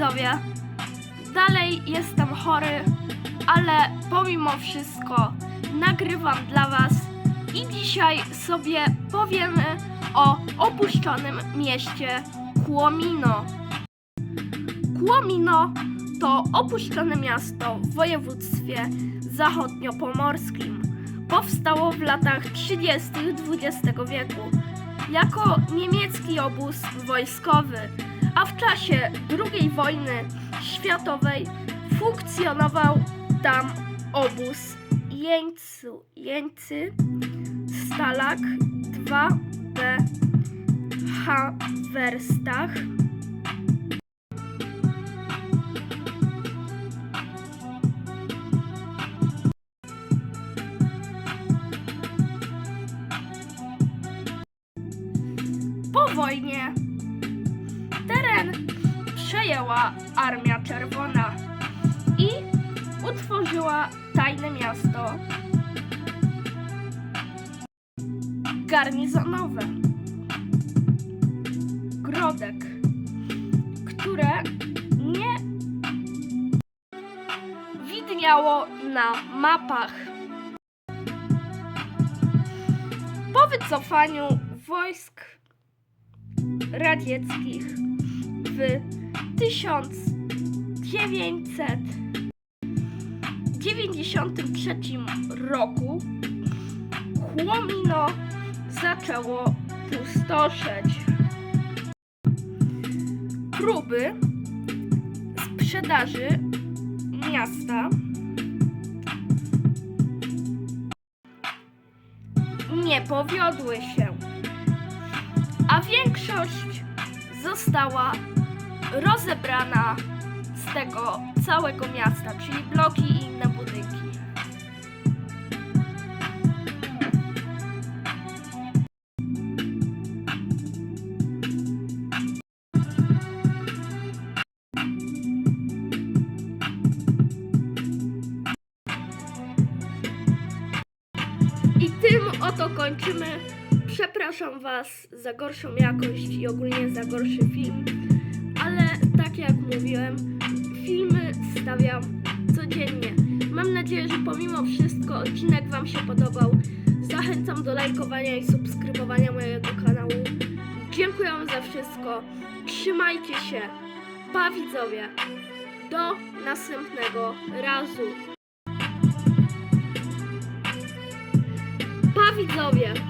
widzowie, dalej jestem chory, ale pomimo wszystko nagrywam dla Was i dzisiaj sobie powiemy o opuszczonym mieście Kłomino. Kłomino to opuszczone miasto w województwie zachodniopomorskim. Powstało w latach 30. XX wieku jako niemiecki obóz wojskowy, a w czasie II wojny światowej funkcjonował tam obóz jeńcu, jeńcy Stalag 2B Haverstach. Po wojnie teren przejęła Armia Czerwona i utworzyła tajne miasto garnizonowe Grodek, które nie widniało na mapach. Po wycofaniu wojsk radzieckich w 1993 roku Chłomino zaczęło pustoszeć. Próby sprzedaży miasta nie powiodły się a większość została rozebrana z tego całego miasta, czyli bloki i inne budynki. I tym oto kończymy. Przepraszam Was za gorszą jakość i ogólnie za gorszy film, ale tak jak mówiłem, filmy stawiam codziennie. Mam nadzieję, że pomimo wszystko odcinek Wam się podobał. Zachęcam do lajkowania i subskrybowania mojego kanału. Dziękuję za wszystko. Trzymajcie się. Pa widzowie. Do następnego razu. Pa widzowie!